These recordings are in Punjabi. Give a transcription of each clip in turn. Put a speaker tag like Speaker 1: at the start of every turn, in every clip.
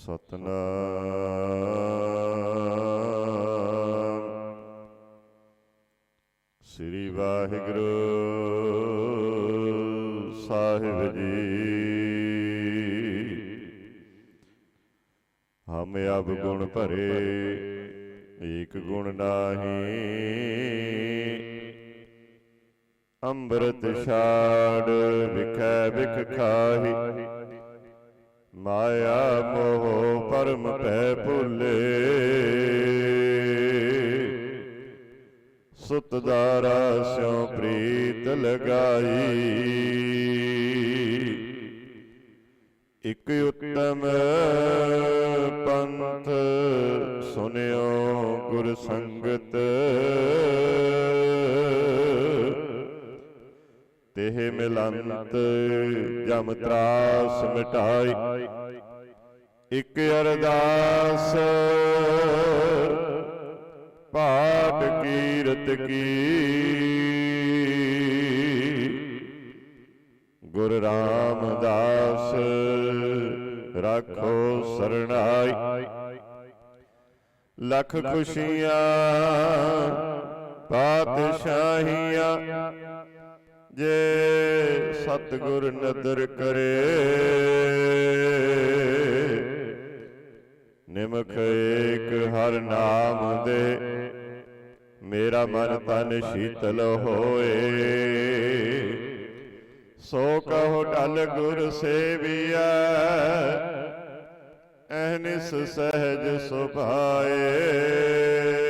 Speaker 1: ਸਤਨਾਮ। ਸ੍ਰੀ ਵਾਹਿਗੁਰੂ ਸਾਹਿਬ ਜੀ। ਹਮ ਅਬ ਗੁਣ ਭਰੇ, ਏਕ ਗੁਣ ਨਾਹੀ। ਅੰਮ੍ਰਿਤ ਛਾੜ ਵਿਖੈ ਵਿਖ ਖਾਹੀ। ਮਾਇਆ ਮੋਹ ਪਰਮ ਪੈ ਭੁੱਲੇ। ਸੁਤ ਦਾਰਾ ਸਿਉ ਪ੍ਰੀਤ ਲਗਾਈ। ਇਕ ਉਤਮ ਪੰਥ ਸੁਨਿਓ ਗੁਰ ਸੰਗਤ। ਤਿਹ ਮਿਲੰਤ ਜਮ ਤਰਾਸ ਮਿਟਾਈ। ਇਕ ਅਰਦਾਸ ਪਾਠ ਕੀਰਤ ਕੀ। ਗੁਰ ਰਾਮਦਾਸ ਰੱਖੋ ਸਰਣਾਈ। ਲਖ ਖੁਸ਼ੀਆਂ ਪਾਤਸ਼ਾਹੀਆਂ ਜੇ ਸਤਿਗੁਰ ਨਦਰ ਕਰੇ। ਨਿਮਖ ਏਕ ਹਰ ਨਾਮ ਦੇ। ਮੇਰਾ ਮਨ ਤਨ ਸ਼ੀਤਲ ਹੋਏ। ਸੋ ਕਹੋ ਢਲ ਗੁਰ ਸੇਵੀਐ ਅਹਨਿਸ ਸਹਿਜ ਸੁਭਾਏ।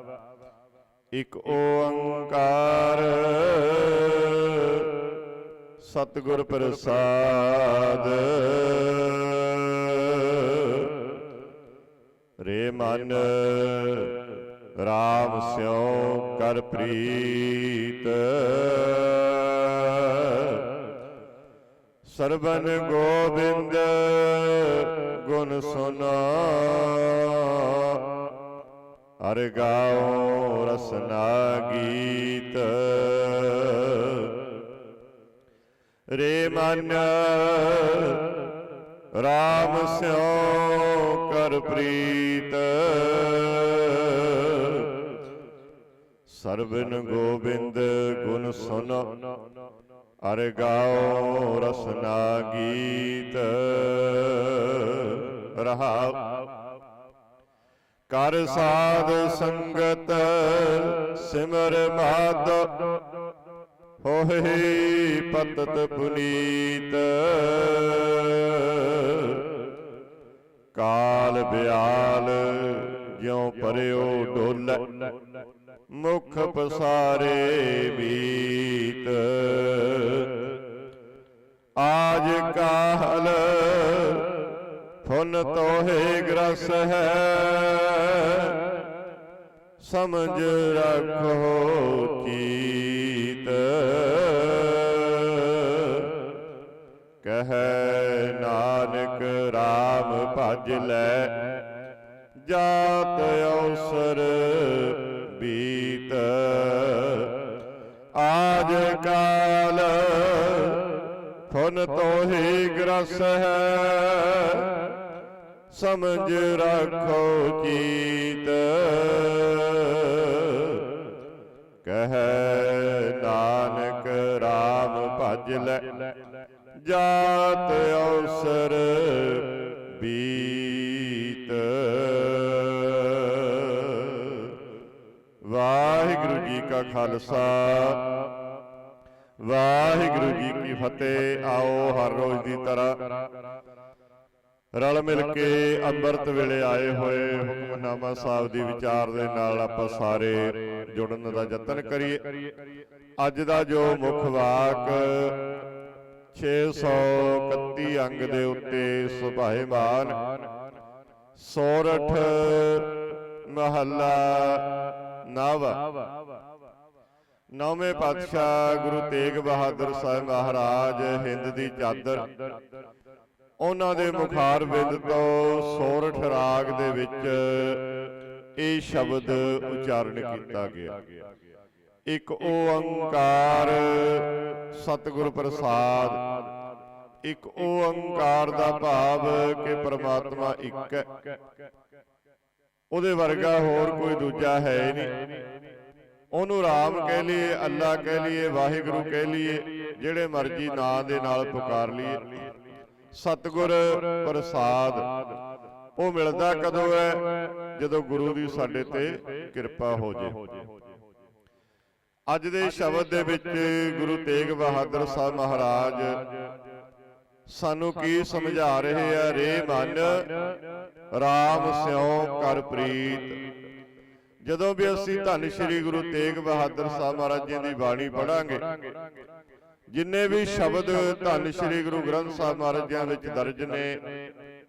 Speaker 1: ਇਕ ਓੰਕਾਰ। ਸਤਿਗੁਰ ਪ੍ਰਸਾਦ। ਰੇ ਮਨ ਰਾਮ ਸਿਉ ਕਰ ਪ੍ਰੀਤ। ਸਰਬਨ ਗੋਬਿੰਦ ਗੁਣ ਸੁਨਾ। ਹਰ ਗਾਓ ਰਸਨਾ ਗੀਤ। ਰੇ ਮਨ, ਰਾਮ ਸਿਉ ਕਰ ਪ੍ਰੀਤ। ਸਰਬਨ ਗੋਬਿੰਦ ਗੁਣ ਸੁਨ ਅਰ ਗਾਓ ਰਸਨਾ ਗੀਤ। ਰਹਾਉ ਕਰ ਸਾਧ ਸੰਗਤ ਸਿਮਰ ਮਾਤ। ਹੋਏ ਪਤਤ ਪੁਨੀਤ। ਕਾਲ ਬਿਆਲ ਜਿਉ ਪਰਿਓ ਡੋਲੇ। ਮੁਖ ਪਸਾਰੇ ਮੀਤ। ਆਜ ਕਾਹਲ ਫੁਨ ਤੋਹੇ ਗ੍ਰਸ ਹੈ। ਸਮਝ ਰੱਖੋ ਚੀਤ ਕਹੈ ਨਾਨਕ RAM ਭਜ ਲੈ। ਜਾਤ ਅਵਸਰ ਬੀਤ। ਆਜ ਕਾਲ ਫੁਨ ਤੋਹੀ ਗ੍ਰਸ ਹੈ। ਸਮਝ ਰੱਖੋ ਚੀਤ ਕਹੈ ਨਾਨਕ RAM ਭਜ ਲੈ। ਜਾਤ ਅਵਸਰ ਬੀਤ। ਵਾਹਿਗੁਰੂ ਜੀ ਕਾ ਖਾਲਸਾ। ਵਾਹਿਗੁਰੂ ਜੀ ਕੀ ਫਤਿਹ। ਆਓ ਹਰ ਰੋਜ਼ ਦੀ ਤਰ੍ਹਾਂ ਰਲ ਮਿਲ ਕੇ ਅੰਮ੍ਰਿਤ ਵੇਲੇ ਆਏ ਹੋਏ ਹੁਕਮਨਾਮਾ ਸਾਹਿਬ ਦੀ ਵਿਚਾਰ ਦੇ ਨਾਲ ਆਪਾਂ ਸਾਰੇ ਜੁੜਨ ਦਾ ਯਤਨ ਕਰੀਏ। ਅੱਜ ਦਾ ਜੋ ਮੁੱਖ ਵਾਕ 631 ਅੰਗ ਦੇ ਉੱਤੇ ਸੁਭਾਏਮਾਨ। ਸੋਰਠ ਮਹੱਲਾ ਨਵ। ਨੌਵੇਂ ਪਾਤਸ਼ਾਹ ਗੁਰੂ ਤੇਗ ਬਹਾਦਰ ਸਾਹਿਬ ਮਹਾਰਾਜ ਹਿੰਦ ਦੀ ਚਾਦਰ। ਉਹਨਾਂ ਦੇ ਮੁਖਾਰ ਬਿੰਦ ਤੋਂ ਸੋਰਠ ਰਾਗ ਦੇ ਵਿੱਚ ਇਹ ਸ਼ਬਦ ਉਚਾਰਨ ਕੀਤਾ ਗਿਆ। ਇੱਕ ਓੰਕਾਰ ਸਤਿਗੁਰ ਪ੍ਰਸਾਦ। ਇੱਕ ਓੰਕਾਰ ਦਾ ਭਾਵ ਕਿ ਪ੍ਰਮਾਤਮਾ ਇੱਕ ਹੈ। ਉਹਦੇ ਵਰਗਾ ਹੋਰ ਕੋਈ ਦੂਜਾ ਹੈ ਹੀ ਨਹੀਂ। ਉਹਨੂੰ ਰਾਮ ਕਹਿ ਲਈਏ ਅੱਲਾ ਕਹਿ ਲਈਏ ਵਾਹਿਗੁਰੂ ਕਹਿ ਲਈਏ ਜਿਹੜੇ ਮਰਜ਼ੀ ਨਾਂ ਦੇ ਨਾਲ ਪੁਕਾਰ ਲਈਏ। ਸਤਿਗੁਰ ਪ੍ਰਸਾਦ। ਉਹ ਮਿਲਦਾ ਕਦੋਂ ਹੈ? ਜਦੋਂ ਗੁਰੂ ਦੀ ਸਾਡੇ ਤੇ ਕਿਰਪਾ ਹੋ ਜੇ। ਅੱਜ ਦੇ ਸ਼ਬਦ ਦੇ ਵਿੱਚ ਗੁਰੂ ਤੇਗ ਬਹਾਦਰ ਸਾਹਿਬ ਮਹਾਰਾਜ ਸਾਨੂੰ ਕੀ ਸਮਝਾ ਰਹੇ ਆ? ਰੇ ਮਨ RAM ਸਿਉ ਕਰ ਪ੍ਰੀਤ। ਜਦੋਂ ਵੀ ਅਸੀਂ ਧੰਨ ਸ਼੍ਰੀ ਗੁਰੂ ਤੇਗ ਬਹਾਦਰ ਸਾਹਿਬ ਮਹਾਰਾਜ ਜੀ ਦੀ ਬਾਣੀ ਪੜਾਂਗੇ ਜਿੰਨੇ ਵੀ ਸ਼ਬਦ ਧੰਨ ਸ਼੍ਰੀ ਗੁਰੂ ਗ੍ਰੰਥ ਸਾਹਿਬ ਮਹਾਰਾਜ ਜੀ ਵਿੱਚ ਦਰਜ ਨੇ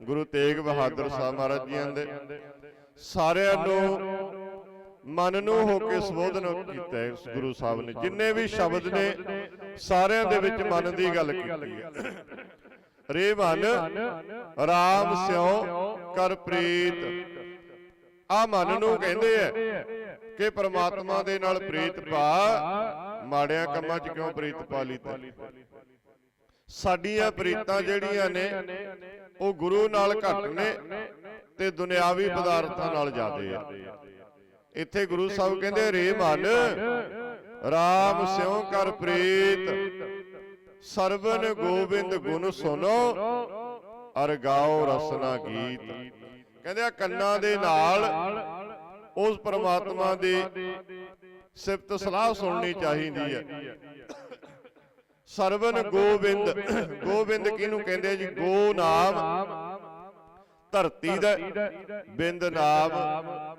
Speaker 1: ਗੁਰੂ ਤੇਗ ਬਹਾਦਰ ਸਾਹਿਬ ਮਹਾਰਾਜ ਜੀ ਦੇ। ਸਾਰਿਆਂ ਨੂੰ ਮਨ ਨੂੰ ਹੋ ਕੇ ਸੰਬੋਧਨ ਕੀਤਾ ਹੈ ਗੁਰੂ ਸਾਹਿਬ ਨੇ। ਜਿੰਨੇ ਵੀ ਸ਼ਬਦ ਨੇ ਸਾਰਿਆਂ ਦੇ ਵਿੱਚ ਮਨ ਦੀ ਗੱਲ ਕੀਤੀ ਹੈ। ਰੇ ਮਨ RAM ਸਿਉ ਕਰ ਪ੍ਰੀਤ। ਆ ਮਨ ਨੂੰ ਕਹਿੰਦੇ ਐ ਕਿ ਪ੍ਰਮਾਤਮਾ ਦੇ ਨਾਲ ਪ੍ਰੀਤ ਪਾ। ਮਾੜਿਆਂ ਕੰਮਾਂ 'ਚ ਕਿਉਂ ਪ੍ਰੀਤ ਪਾ ਲਈ ਤੈਂ? ਸਾਡੀਆਂ ਪ੍ਰੀਤਾਂ ਜਿਹੜੀਆਂ ਨੇ ਉਹ ਗੁਰੂ ਨਾਲ ਘੱਟ ਨੇ ਤੇ ਦੁਨਿਆਵੀ ਪਦਾਰਥਾਂ ਨਾਲ ਜ਼ਿਆਦੇ ਆ। ਇੱਥੇ ਗੁਰੂ ਸਾਹਿਬ ਕਹਿੰਦੇ ਰੇ ਮਨ RAM ਸਿਉ ਕਰ ਪ੍ਰੀਤ ਸਰਵਨ ਗੋਬਿੰਦ ਗੁਣ ਸੁਨੋ ਅਰ ਗਾਓ ਰਸਨਾ ਗੀਤ। ਕਹਿੰਦੇ ਆ ਕੰਨਾਂ ਦੇ ਨਾਲ ਉਸ ਪ੍ਰਮਾਤਮਾ ਦੀ ਸਿਫਤ ਸਲਾਹ ਸੁਣਨੀ ਚਾਹੀਦੀ ਹੈ। ਸਰਵਨ ਗੋਬਿੰਦ ਗੋਬਿੰਦ ਕਿਹਨੂੰ ਕਹਿੰਦੇ ਜੀ? ਗੋ ਨਾਮ। ਧਰਤੀ ਦਾ ਬਿੰਦ ਨਾਮ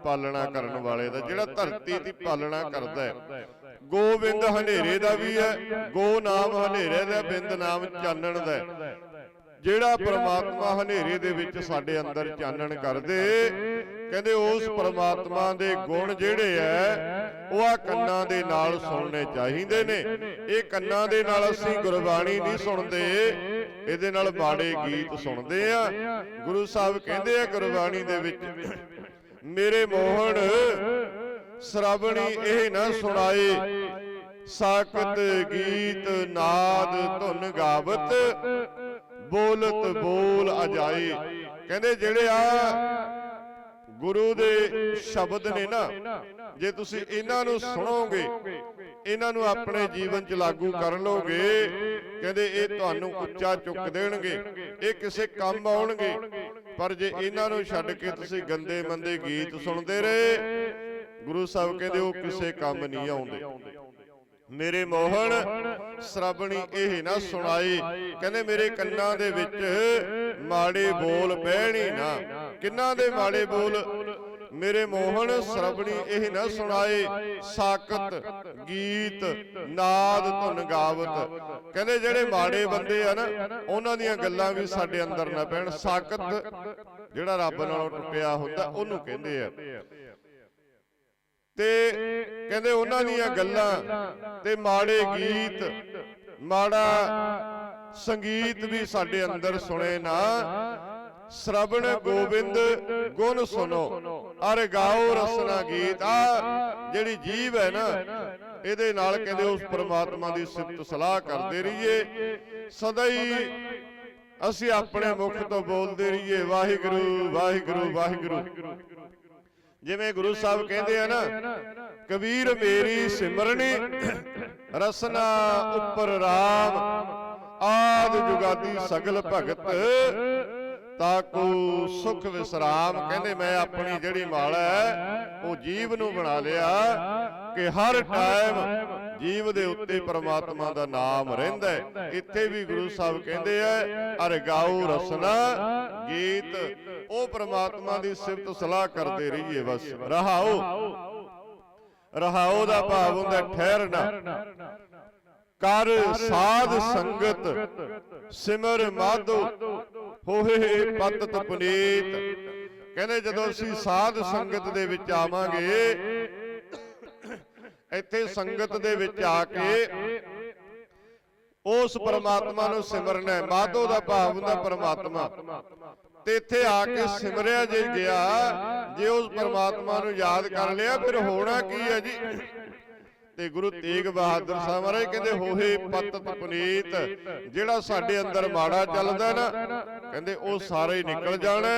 Speaker 1: ਪਾਲਣਾ ਕਰਨ ਵਾਲੇ ਦਾ ਜਿਹੜਾ ਧਰਤੀ ਦੀ ਪਾਲਣਾ ਕਰਦਾ ਹੈ। ਗੋਬਿੰਦ ਹਨੇਰੇ ਦਾ ਵੀ ਹੈ ਗੋ ਨਾਮ ਹਨੇਰੇ ਦਾ ਬਿੰਦ ਨਾਮ ਚਾਨਣ ਦਾ ਜਿਹੜਾ ਪ੍ਰਮਾਤਮਾ ਹਨੇਰੇ ਦੇ ਵਿੱਚ ਸਾਡੇ ਅੰਦਰ ਚਾਨਣ ਕਰਦੇ ਕਹਿੰਦੇ ਉਸ ਪ੍ਰਮਾਤਮਾ ਦੇ ਗੁਣ ਜਿਹੜੇ ਐ ਉਹ ਆ ਕੰਨਾਂ ਦੇ ਨਾਲ ਸੁਣਨੇ ਚਾਹੀਦੇ ਨੇ। ਇਹ ਕੰਨਾਂ ਦੇ ਨਾਲ ਅਸੀਂ ਗੁਰਬਾਣੀ ਨਹੀਂ ਸੁਣਦੇ ਇਹਦੇ ਨਾਲ ਬਾੜੇ ਗੀਤ ਸੁਣਦੇ ਆ। ਗੁਰੂ ਸਾਹਿਬ ਕਹਿੰਦੇ ਆ ਗੁਰਬਾਣੀ ਦੇ ਵਿੱਚ ਮੇਰੇ ਮੋਹਣ ਸ਼ਰਵਣੀ ਇਹ ਨਾ ਸੁਣਾਏ। ਸਾਕਤ ਗੀਤ ਨਾਦ ਧੁਨ ਗਾਵਤ ਬੋਲਤ ਬੋਲ ਅਜਾਈ। ਕਹਿੰਦੇ ਜਿਹੜੇ ਆ ਗੁਰੂ ਦੇ ਸ਼ਬਦ ਨੇ ਨਾ ਜੇ ਤੁਸੀਂ ਇਹਨਾਂ ਨੂੰ ਸੁਣੋਗੇ ਇਹਨਾਂ ਨੂੰ ਆਪਣੇ ਜੀਵਨ 'ਚ ਲਾਗੂ ਕਰ ਲੋਗੇ ਕਹਿੰਦੇ ਇਹ ਤੁਹਾਨੂੰ ਉੱਚਾ ਚੁੱਕ ਦੇਣਗੇ ਇਹ ਕਿਸੇ ਕੰਮ ਆਉਣਗੇ। ਪਰ ਜੇ ਇਹਨਾਂ ਨੂੰ ਛੱਡ ਕੇ ਤੁਸੀਂ ਗੰਦੇ ਮੰਦੇ ਗੀਤ ਸੁਣਦੇ ਰਹੇ ਗੁਰੂ ਸਾਹਿਬ ਕਹਿੰਦੇ ਉਹ ਕਿਸੇ ਕੰਮ ਨਹੀਂ ਆਉਂਦੇ। ਮੇਰੇ ਮੋਹਣ ਸ਼ਰਬਣੀ ਇਹ ਨਾ ਸੁਣਾਈ। ਕਹਿੰਦੇ ਮੇਰੇ ਕੰਨਾਂ ਦੇ ਵਿੱਚ ਮਾੜੇ ਬੋਲ ਬਹਿਣੀ ਨਾ। ਕਿੰਨਾਂ ਦੇ ਮਾੜੇ ਬੋਲ? ਮੇਰੇ ਮੋਹਣ ਸ਼ਰਬਣੀ ਇਹ ਨਾ ਸੁਣਾਏ। ਸਾਕਤ ਗੀਤ, ਨਾਦ, ਧੁਨ ਗਾਵਤ। ਕਹਿੰਦੇ ਜਿਹੜੇ ਮਾੜੇ ਬੰਦੇ ਆ ਨਾ, ਉਹਨਾਂ ਦੀਆਂ ਗੱਲਾਂ ਵੀ ਸਾਡੇ ਅੰਦਰ ਨਾ ਪੈਣ। ਸਾਕਤ ਜਿਹੜਾ ਰੱਬ ਨਾਲੋਂ ਟੁੱਟਿਆ ਹੁੰਦਾ, ਉਹਨੂੰ ਕਹਿੰਦੇ ਆ। ਤੇ ਕਹਿੰਦੇ ਉਹਨਾਂ ਦੀਆਂ ਗੱਲਾਂ ਤੇ ਮਾੜੇ ਗੀਤ ਮਾੜਾ ਸੰਗੀਤ ਵੀ ਸਾਡੇ ਅੰਦਰ ਸੁਣੇ ਨਾ। ਸ਼ਰਵਣ ਗੋਬਿੰਦ ਗੁਣ ਸੁਨੋ ਅਰ ਗਾਓ ਰਸਨਾ ਗੀਤ। ਆ ਜਿਹੜੀ ਜੀਵ ਹੈ ਨਾ ਇਹਦੇ ਨਾਲ ਕਹਿੰਦੇ ਉਸ ਪ੍ਰਮਾਤਮਾ ਦੀ ਸਿਫਤ ਸਲਾਹ ਕਰਦੇ ਰਹੀਏ। ਸਦਾ ਹੀ ਅਸੀਂ ਆਪਣੇ ਮੁਖ ਤੋਂ ਬੋਲਦੇ ਰਹੀਏ। ਵਾਹਿਗੁਰੂ ਵਾਹਿਗੁਰੂ। ਵਾਹਿਗੁਰੂ। ਜਿਵੇਂ ਗੁਰੂ ਸਾਹਿਬ ਕਹਿੰਦੇ ਆ ਨਾ ਕਬੀਰ ਮੇਰੀ ਸਿਮਰਨੀ ਰਸਨਾ ਉੱਪਰ RAM ਆਦ ਜੁਗਾਦੀ ਸਗਲ ਭਗਤ ਤਾਕੂ ਸੁਖ ਵਿਸਰਾਮ ਕਹਿੰਦੇ ਮੈਂ ਆਪਣੀ ਜਿਹੜੀ ਮਾਲਾ ਹੈ ਉਹ ਜੀਵ ਨੂੰ ਬਣਾ ਲਿਆ ਕਿ ਹਰ ਟਾਈਮ ਜੀਵ ਦੇ ਉੱਤੇ ਪ੍ਰਮਾਤਮਾ ਦਾ ਨਾਮ ਰਹਿੰਦਾ ਇੱਥੇ ਵੀ ਗੁਰੂ ਸਾਹਿਬ ਕਹਿੰਦੇ ਆ ਅਰ ਗਾਉ ਰਸਨਾ ਗੀਤ ਉਹ ਪ੍ਰਮਾਤਮਾ ਦੀ ਸਿਫਤ ਸਲਾਹ ਕਰਦੇ ਰਹੀਏ ਬਸ। ਰਹਾਓ। ਰਹਾਓ ਦਾ ਭਾਵ ਹੁੰਦਾ ਠਹਿਰਨਾ। ਕਰ ਸਾਧ ਸੰਗਤ ਸਿਮਰ ਮਾਧੋ ਹੋਏ ਪਤਤ ਪੁਨੀਤ ਕਹਿੰਦੇ ਜਦੋਂ ਅਸੀਂ ਸਾਧ ਸੰਗਤ ਦੇ ਵਿੱਚ ਆਵਾਂਗੇ ਇੱਥੇ ਸੰਗਤ ਦੇ ਵਿੱਚ ਆ ਕੇ ਉਸ ਪਰਮਾਤਮਾ ਨੂੰ ਸਿਮਰਨਾ ਹੈ। ਮਾਧੋ ਦਾ ਭਾਵ ਹੁੰਦਾ ਪਰਮਾਤਮਾ। ਤੇ ਇੱਥੇ ਆ ਕੇ ਸਿਮਰਿਆ ਜੇ ਗਿਆ ਜੇ ਉਸ ਪਰਮਾਤਮਾ ਨੂੰ ਯਾਦ ਕਰ ਲਿਆ ਫਿਰ ਹੋਣਾ ਕੀ ਹੈ ਜੀ? ਤੇ ਗੁਰੂ ਤੇਗ ਬਹਾਦਰ ਸਾਹਿਬ ਮਹਾਰਾਜ ਕਹਿੰਦੇ ਹੋਏ ਪਤਤ ਪੁਨੀਤ ਜਿਹੜਾ ਸਾਡੇ ਅੰਦਰ ਮਾੜਾ ਚੱਲਦਾ ਨਾ ਕਹਿੰਦੇ ਉਹ ਸਾਰਾ ਹੀ ਨਿਕਲ ਜਾਣਾ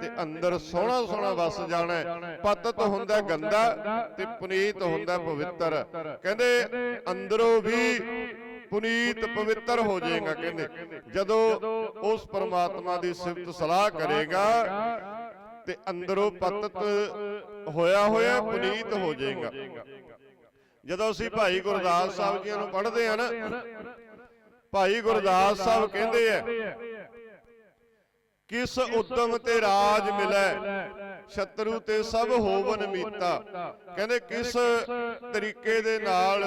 Speaker 1: ਤੇ ਅੰਦਰ ਸੋਹਣਾ ਸੋਹਣਾ ਵਸ ਜਾਣਾ। ਪਤਤ ਹੁੰਦਾ ਗੰਦਾ ਤੇ ਪੁਨੀਤ ਹੁੰਦਾ ਪਵਿੱਤਰ। ਕਹਿੰਦੇ ਅੰਦਰੋਂ ਵੀ ਪੁਨੀਤ ਪਵਿੱਤਰ ਹੋ ਜਾਏਗਾ ਕਹਿੰਦੇ। ਜਦੋਂ ਉਸ ਪਰਮਾਤਮਾ ਦੀ ਸਿਫਤ ਸਲਾਹ ਕਰੇਗਾ ਤੇ ਅੰਦਰੋਂ ਪਤਤ ਹੋਇਆ ਹੋਇਆ ਪੁਨੀਤ ਹੋ ਜਾਏਗਾ। ਜਦੋਂ ਅਸੀਂ ਭਾਈ ਗੁਰਦਾਸ ਸਾਹਿਬ ਜੀਆਂ ਨੂੰ ਪੜ੍ਹਦੇ ਆ ਨਾ ਭਾਈ ਗੁਰਦਾਸ ਸਾਹਿਬ ਕਹਿੰਦੇ ਆ ਕਿਸ ਉਦਮ ਤੇ ਰਾਜ ਮਿਲੈ? ਸ਼ਤਰੂ ਤੇ ਸਭ ਹੋਵਨ ਮੀਤਾ। ਕਹਿੰਦੇ ਕਿਸ ਤਰੀਕੇ ਦੇ ਨਾਲ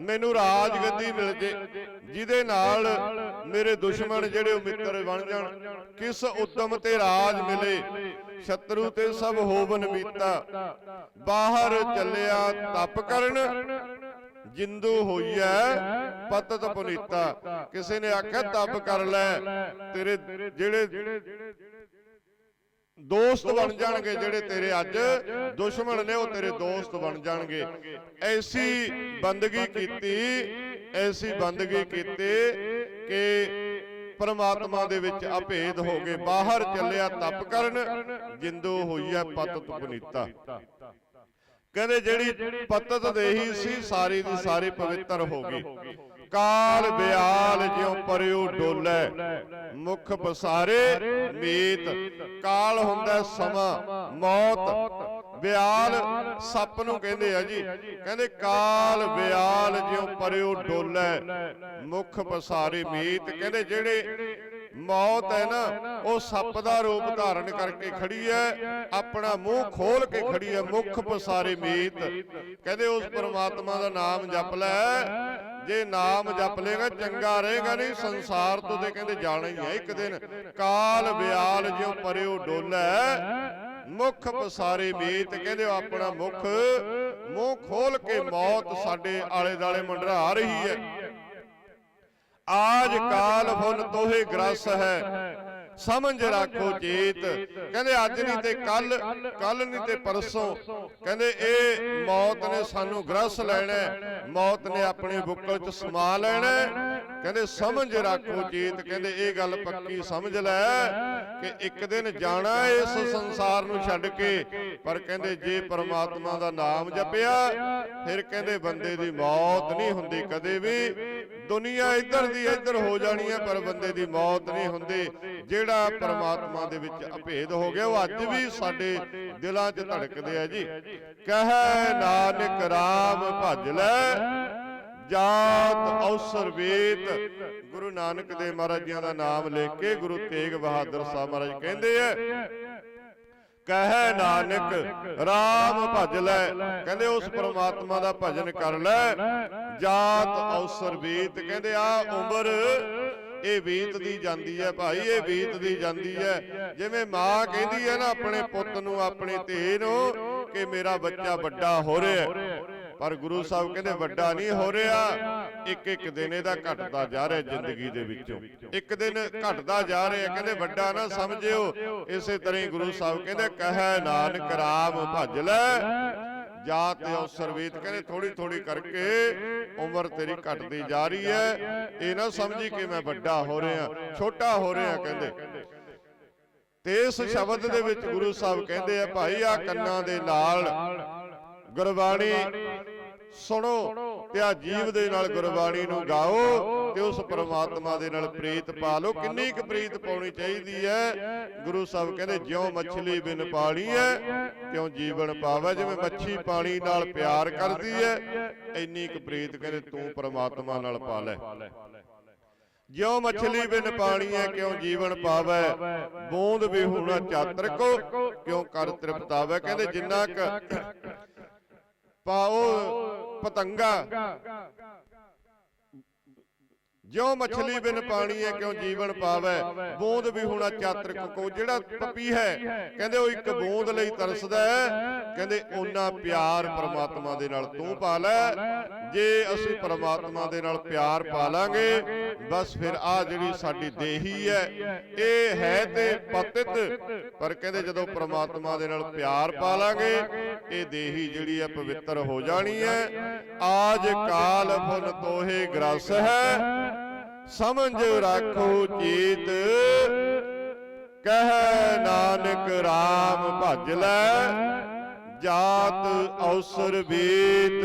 Speaker 1: ਮੈਨੂੰ ਰਾਜ ਗੱਦੀ ਮਿਲ ਜੇ, ਜਿਹਦੇ ਨਾਲ ਮੇਰੇ ਦੁਸ਼ਮਣ ਜਿਹੜੇ ਉਹ ਮਿੱਤਰ ਬਣ ਜਾਣ, ਕਿਸ ਉਦਮ ਤੇ ਰਾਜ ਮਿਲੇ, ਸ਼ਤਰੂ ਤੇ ਸਭ ਹੋਵਨ ਮੀਤਾ ਬਾਹਰ ਚੱਲਿਆ ਤਪ ਕਰਨ, ਜਿੰਦੂ ਹੋਈਐ ਪਤਤ ਪੁਨੀਤਾ, ਕਿਸੇ ਨੇ ਆਖਿਆ ਤਪ ਕਰ ਲੈ, ਤੇਰੇ ਜਿਹੜੇ ਦੋਸਤ ਬਣ ਜਾਣਗੇ ਜਿਹੜੇ ਤੇਰੇ ਅੱਜ ਦੁਸ਼ਮਣ ਨੇ ਉਹ ਤੇਰੇ ਦੋਸਤ ਬਣ ਜਾਣਗੇ। ਐਸੀ ਬੰਦਗੀ ਕੀਤੀ ਐਸੀ ਬੰਦਗੀ ਕੀਤੀ ਕਿ ਪਰਮਾਤਮਾ ਦੇ ਵਿੱਚ ਅਭੇਦ ਹੋ ਗਏ। ਬਾਹਰ ਚੱਲਿਆ ਤਪ ਕਰਨ ਜਿੰਦੂ ਹੋਈਐ ਪਤਤ ਪੁਨੀਤਾ। ਕਹਿੰਦੇ ਜਿਹੜੀ ਪਤਤ ਦੇਹੀ ਸੀ ਸਾਰੀ ਦੀ ਸਾਰੀ ਪਵਿੱਤਰ ਹੋ ਗਈ। ਕਾਲ ਬਿਆਲ ਜਿਉ ਪਰਿਉ ਡੋਲੇ। ਮੁਖ ਪਸਾਰੇ ਮੀਤ। ਕਾਲ ਹੁੰਦਾ ਸਮਾਂ। ਮੌਤ। ਬਿਆਲ ਸੱਪ ਨੂੰ ਕਹਿੰਦੇ ਆ ਜੀ। ਕਹਿੰਦੇ ਕਾਲ ਬਿਆਲ ਜਿਉ ਪਰਿਉ ਡੋਲੇ। ਮੁਖ ਪਸਾਰੇ ਮੀਤ। ਕਹਿੰਦੇ ਜਿਹੜੇ ਮੌਤ ਹੈ ਨਾ ਉਹ ਸੱਪ ਦਾ ਰੂਪ ਧਾਰਨ ਕਰਕੇ ਖੜੀ ਹੈ। ਆਪਣਾ ਮੂੰਹ ਖੋਲ ਕੇ ਖੜੀ ਹੈ। ਮੁਖ ਪਸਾਰੇ ਮੀਤ। ਕਹਿੰਦੇ ਉਸ ਪਰਮਾਤਮਾ ਦਾ ਨਾਮ ਜਪ ਲੈ। ਜੇ ਨਾਮ ਜਪ ਲੇਗਾ, ਚੰਗਾ ਰਹੇਗਾ ਨਹੀਂ, ਸੰਸਾਰ ਤੋਂ ਤੇ ਕਹਿੰਦੇ ਜਾਣਾ ਹੀ ਹੈ ਇੱਕ ਦਿਨ। ਕਾਲ ਬਿਆਲ ਜਿਉ ਪਰਿਓ ਡੋਲੇ, ਮੁਖ ਪਸਾਰੇ ਮੀਤ ਕਹਿੰਦੇ ਉਹ ਆਪਣਾ ਮੁਖ, ਮੂੰਹ ਖੋਲ ਕੇ ਮੌਤ ਸਾਡੇ ਆਲੇ ਦਾਲੇ ਮੰਡਰਾ ਰਹੀ ਹੈ। ਆਜ ਕਾਲ ਫੁਨ ਤੋਹੇ ਗ੍ਰਸ ਹੈ ਸਮਝ ਰੱਖੋ ਚੇਤ ਕਹਿੰਦੇ ਅੱਜ ਨਹੀਂ ਤੇ ਕੱਲ ਕੱਲ ਨਹੀਂ ਤੇ ਪਰਸੋਂ। ਕਹਿੰਦੇ ਇਹ ਮੌਤ ਨੇ ਸਾਨੂੰ ਗ੍ਰਸ ਲੈਣਾ ਮੌਤ ਨੇ ਆਪਣੇ ਬੁੱਕਲ 'ਚ ਸਮਾ ਲੈਣਾ। ਕਹਿੰਦੇ ਸਮਝ ਰੱਖੋ ਚੇਤ ਕਹਿੰਦੇ ਇਹ ਗੱਲ ਪੱਕੀ ਸਮਝ ਲੈ ਕਿ ਇੱਕ ਦਿਨ ਜਾਣਾ ਇਸ ਸੰਸਾਰ ਨੂੰ ਛੱਡ ਕੇ। ਪਰ ਕਹਿੰਦੇ ਜੇ ਪਰਮਾਤਮਾ ਦਾ ਨਾਮ ਜਪਿਆ ਫਿਰ ਕਹਿੰਦੇ ਬੰਦੇ ਦੀ ਮੌਤ ਨਹੀਂ ਹੁੰਦੀ ਕਦੇ ਵੀ। ਦੁਨੀਆ ਇੱਧਰ ਦੀ ਇੱਧਰ ਹੋ ਜਾਣੀ ਹੈ, ਪਰ ਬੰਦੇ ਦੀ ਮੌਤ ਨਹੀਂ ਹੁੰਦੀ। ਜਿਹੜਾ ਪਰਮਾਤਮਾ ਦੇ ਵਿੱਚ ਅਭੇਦ ਹੋ ਗਿਆ, ਉਹ ਅੱਜ ਵੀ ਸਾਡੇ ਦਿਲਾਂ 'ਚ ਧੜਕਦੇ ਆ ਜੀ। ਕਹੈ, ਨਾਨਕ ਰਾਮ ਭਜ ਲੈ, ਜਾਤ ਔਸਰ ਵੇਤ। ਗੁਰੂ ਨਾਨਕ ਦੇ ਮਹਾਰਾਜ ਜੀਆਂ ਦਾ ਨਾਮ ਲੈ ਕੇ ਗੁਰੂ ਤੇਗ ਬਹਾਦਰ ਸਾਹਿਬ ਮਹਾਰਾਜ ਕਹਿੰਦੇ ਆ ਕਹੈ ਨਾਨਕ RAM ਭਜ ਲੈ। ਕਹਿੰਦੇ ਉਸ ਪ੍ਰਮਾਤਮਾ ਦਾ ਭਜਨ ਕਰ ਲੈ। ਜਾਤ ਔਸਰ ਬੀਤ ਕਹਿੰਦੇ ਆ ਉਮਰ। ਇਹ ਬੀਤਦੀ ਜਾਂਦੀ ਹੈ ਭਾਈ ਇਹ ਬੀਤਦੀ ਜਾਂਦੀ ਹੈ। ਜਿਵੇਂ ਮਾਂ ਕਹਿੰਦੀ ਹੈ ਨਾ ਆਪਣੇ ਪੁੱਤ ਨੂੰ ਆਪਣੀ ਧੀ ਨੂੰ ਕਿ ਮੇਰਾ ਬੱਚਾ ਵੱਡਾ ਹੋ ਰਿਹਾ। ਹੈ ਪਰ ਗੁਰੂ ਸਾਹਿਬ ਕਹਿੰਦੇ ਵੱਡਾ ਨਹੀਂ ਹੋ ਰਿਹਾ। ਇੱਕ ਇੱਕ ਦਿਨ ਇਹਦਾ ਘਟਦਾ ਜਾ ਰਿਹਾ ਜ਼ਿੰਦਗੀ ਦੇ ਵਿੱਚੋਂ। ਇੱਕ ਦਿਨ ਘਟਦਾ ਜਾ ਰਿਹਾ। ਕਹਿੰਦੇ ਵੱਡਾ ਨਾ ਸਮਝਿਓ। ਇਸੇ ਤਰ੍ਹਾਂ ਹੀ ਗੁਰੂ ਸਾਹਿਬ ਕਹਿੰਦੇ, ਕਹੈ ਨਾਨਕ ਰਾਮ ਭਜ ਲੈ। ਜਾਤ ਅਵਸਰ ਵੇਤ ਕਹਿੰਦੇ ਥੋੜੀ ਥੋੜੀ ਕਰਕੇ ਉਮਰ ਤੇਰੀ ਘਟਦੀ ਜਾ ਰਹੀ ਹੈ। ਇਹ ਨਾ ਸਮਝੀ ਕਿ ਮੈਂ ਵੱਡਾ ਹੋ ਰਿਹਾ, ਛੋਟਾ ਹੋ ਰਿਹਾ ਕਹਿੰਦੇ। ਤੇ ਇਸ ਸ਼ਬਦ ਦੇ ਵਿੱਚ ਗੁਰੂ ਸਾਹਿਬ ਕਹਿੰਦੇ ਆ, ਭਾਈ ਆ ਕੰਨਾਂ ਦੇ ਨਾਲ ਗੁਰਬਾਣੀ ਸੁਣੋ ਤੇ ਆ ਜੀਵ ਦੇ ਨਾਲ ਗੁਰਬਾਣੀ ਨੂੰ ਗਾਓ ਤੇ ਉਸ ਪ੍ਰਮਾਤਮਾ ਦੇ ਨਾਲ ਪ੍ਰੀਤ ਪਾ ਲਓ। ਕਿੰਨੀ ਕੁ ਪ੍ਰੀਤ ਪਾਉਣੀ ਚਾਹੀਦੀ ਹੈ? ਗੁਰੂ ਸਾਹਿਬ ਕਹਿੰਦੇ, ਜਿਉਂ ਮੱਛਲੀ ਬਿਨ ਪਾਣੀ ਹੈ, ਤਿਉਂ ਜੀਵਨ ਪਾਵੇ। ਜਿਵੇਂ ਮੱਛੀ ਪਾਣੀ ਨਾਲ ਪਿਆਰ ਕਰਦੀ ਹੈ, ਇੰਨੀ ਕੁ ਪ੍ਰੀਤ ਕਹਿੰਦੇ ਤੂੰ ਪਰਮਾਤਮਾ ਨਾਲ ਪਾ ਲੈ। ਜਿਉ ਮੱਛਲੀ ਬਿਨ ਪਾਣੀ ਹੈ ਕਿਉਂ ਜੀਵਨ ਪਾਵੇ। ਬੂੰਦ ਵੀ ਹੋਣਾ ਚਾਤਰ ਕੋ ਕਿਉਂ ਕਰ ਤ੍ਰਿਪਤਾਵੇ। ਕਹਿੰਦੇ ਜਿੰਨਾ ਕ ਪਾਓ ਪਤੰਗਾ। ਜਿਉ ਮਛਲੀ ਬਿਨ ਪਾਣੀ ਹੈ ਕਿਉ ਜੀਵਨ ਪਾਵੇ? ਬੂੰਦ ਵੀ ਹੁਣਾ ਚਾਤਰਿਕ ਕੋ ਜਿਹੜਾ ਪਪੀ ਹੈ। ਕਹਿੰਦੇ ਉਹ ਇੱਕ ਬੂੰਦ ਲਈ ਤਰਸਦਾ ਹੈ। ਕਹਿੰਦੇ ਉਹਨਾਂ ਪਿਆਰ ਪ੍ਰਮਾਤਮਾ ਦੇ ਨਾਲ ਤੂੰ ਪਾ ਲੈ। ਜੇ ਅਸੀਂ ਪ੍ਰਮਾਤਮਾ ਦੇ ਨਾਲ ਪਿਆਰ ਪਾ ਲਾਂਗੇ ਬਸ ਫਿਰ ਆ ਜਿਹੜੀ ਸਾਡੀ ਦੇਹੀ ਹੈ, ਇਹ ਹੈ ਤੇ ਪਤਿਤ। ਪਰ ਕਹਿੰਦੇ ਜਦੋਂ ਪ੍ਰਮਾਤਮਾ ਦੇ ਨਾਲ ਪਿਆਰ ਪਾ ਲਾਂਗੇ ਇਹ ਦੇਹੀ ਜਿਹੜੀ ਹੈ ਪਵਿੱਤਰ ਹੋ ਜਾਣੀ ਹੈ। ਆਜ ਕਾਲ ਫੁਨ ਤੋਹੇ ਗ੍ਰਸ ਹੈ। ਸਮਝ ਰੱਖੋ ਚੀਤ। ਕਹਿ ਨਾਨਕ RAM ਭਜ ਲੈ, ਜਾਤ ਅਵਸਰ ਬੀਤ।